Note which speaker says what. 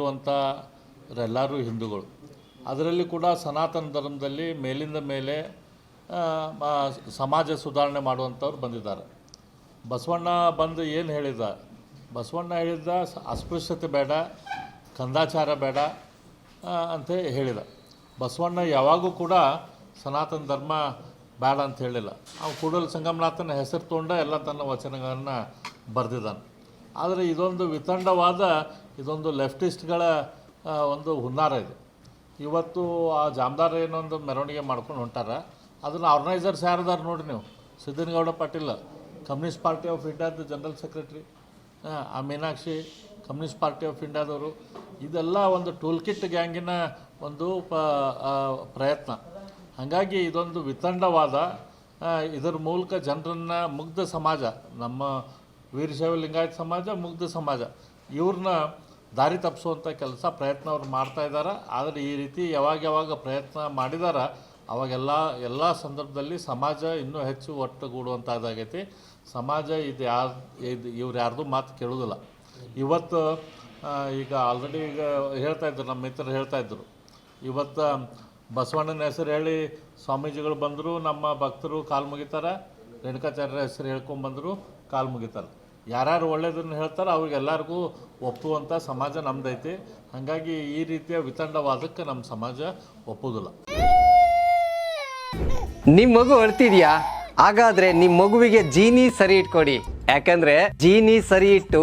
Speaker 1: ಇರುವಂಥವರೆಲ್ಲರೂ ಹಿಂದೂಗಳು. ಅದರಲ್ಲಿ ಕೂಡ ಸನಾತನ ಧರ್ಮದಲ್ಲಿ ಮೇಲಿಂದ ಮೇಲೆ ಸಮಾಜ ಸುಧಾರಣೆ ಮಾಡುವಂಥವ್ರು ಬಂದಿದ್ದಾರೆ. ಬಸವಣ್ಣ ಬಂದು ಏನು ಹೇಳಿದ? ಬಸವಣ್ಣ ಹೇಳಿದ ಅಸ್ಪೃಶ್ಯತೆ ಬೇಡ, ಕಂದಾಚಾರ ಬೇಡ ಅಂತ ಹೇಳಿದ. ಬಸವಣ್ಣ ಯಾವಾಗೂ ಕೂಡ ಸನಾತನ ಧರ್ಮ ಬೇಡ ಅಂತ ಹೇಳಿಲ್ಲ. ಅವ್ನು ಕೂಡಲ ಸಂಗಮನಾಥನ ಹೆಸರು ತೊಗೊಂಡ ಎಲ್ಲ ತನ್ನ ವಚನಗಳನ್ನು ಬರೆದಿದ್ದಾನೆ. ಆದರೆ ಇದೊಂದು ವಿತಂಡವಾದ, ಇದೊಂದು ಲೆಫ್ಟಿಸ್ಟ್ಗಳ ಒಂದು ಹುನ್ನಾರ ಇದೆ. ಇವತ್ತು ಆ ಜಾಮದಾರ ಏನೊಂದು ಮೆರವಣಿಗೆ ಮಾಡ್ಕೊಂಡು ಹೊಂಟಾರ. ಅದನ್ನು ಆರ್ಗನೈಸರ್ಸ್ ಯಾರದಾರ ನೋಡಿ ನೀವು? Siddanagouda Patil, communist party of ಇಂಡಿಯಾದ ಜನರಲ್ ಸೆಕ್ರೆಟ್ರಿ, ಆ ಮೀನಾಕ್ಷಿ, ಕಮ್ಯುನಿಸ್ಟ್ ಪಾರ್ಟಿ ಆಫ್ ಇಂಡಿಯಾದವರು. ಇದೆಲ್ಲ ಒಂದು ಟೂಲ್ ಕಿಟ್ ಗ್ಯಾಂಗಿನ ಒಂದು, ಪ ಪ್ರಯತ್ನ. ಹಾಗಾಗಿ ಇದೊಂದು ವಿತಂಡವಾದ ಇದರ ಮೂಲಕ ಜನರನ್ನು ಮುಗ್ಧ ಸಮಾಜ, ನಮ್ಮ ವೀರಶೈವ ಲಿಂಗಾಯತ ಸಮಾಜ, ಮುಗ್ಧ ಸಮಾಜ. ಇವ್ರನ್ನ ದಾರಿ ತಪ್ಪಿಸುವಂಥ ಕೆಲಸ ಪ್ರಯತ್ನ ಅವ್ರು ಮಾಡ್ತಾ ಇದ್ದಾರೆ ಆದರೆ ಈ ರೀತಿ ಯಾವಾಗ ಯಾವಾಗ ಪ್ರಯತ್ನ ಮಾಡಿದಾರ ಅವಾಗೆಲ್ಲ ಎಲ್ಲ ಸಂದರ್ಭದಲ್ಲಿ ಸಮಾಜ ಇನ್ನೂ ಹೆಚ್ಚು ಒಟ್ಟುಗೂಡುವಂಥದ್ದಾಗೈತಿ ಸಮಾಜ ಇದು ಯಾರು, ಇದು ಇವ್ರು ಯಾರ್ದು ಮಾತು ಕೇಳೋದಿಲ್ಲ. ಇವತ್ತು ಈಗ ಆಲ್ರೆಡಿ ಈಗ ಹೇಳ್ತಾ ಇದ್ರು, ನಮ್ಮ ಮಿತ್ರರು ಹೇಳ್ತಾ ಇದ್ರು. ಇವತ್ತು ಬಸವಣ್ಣನ ಹೆಸರು ಹೇಳಿ ಸ್ವಾಮೀಜಿಗಳು ಬಂದರು, ನಮ್ಮ ಭಕ್ತರು ಕಾಲು ಮುಗಿತಾರೆ. ರೇಣುಕಾಚಾರ್ಯರ ಹೆಸರು ಹೇಳ್ಕೊಂಬಂದರು ಕಾಲು ಮುಗಿತಾರೆ ಯಾರ್ಯಾರು ಒಳ್ಳೆಯದನ್ನು ಹೇಳ್ತಾರೋ ಅವ್ರಿಗೆಲ್ಲರಿಗೂ ಒಪ್ಪುವಂಥ ಸಮಾಜ ನಮ್ದೈತಿ. ಹಾಗಾಗಿ ಈ ರೀತಿಯ ವಿತಂಡವಾದಕ್ಕೆ ನಮ್ಮ ಸಮಾಜ ಒಪ್ಪೋದಿಲ್ಲ.
Speaker 2: ನಿಮ್ಮ ಮಗು ಅಳ್ತಿದ್ಯಾ? ಹಾಗಾದ್ರೆ ನಿಮ್ಮ ಮಗುವಿಗೆ ಜೀನಿ ಸರಿ ಇಟ್ಕೊಡಿ. ಯಾಕಂದ್ರೆ ಜೀನಿ ಸರಿ ಇಟ್ಟು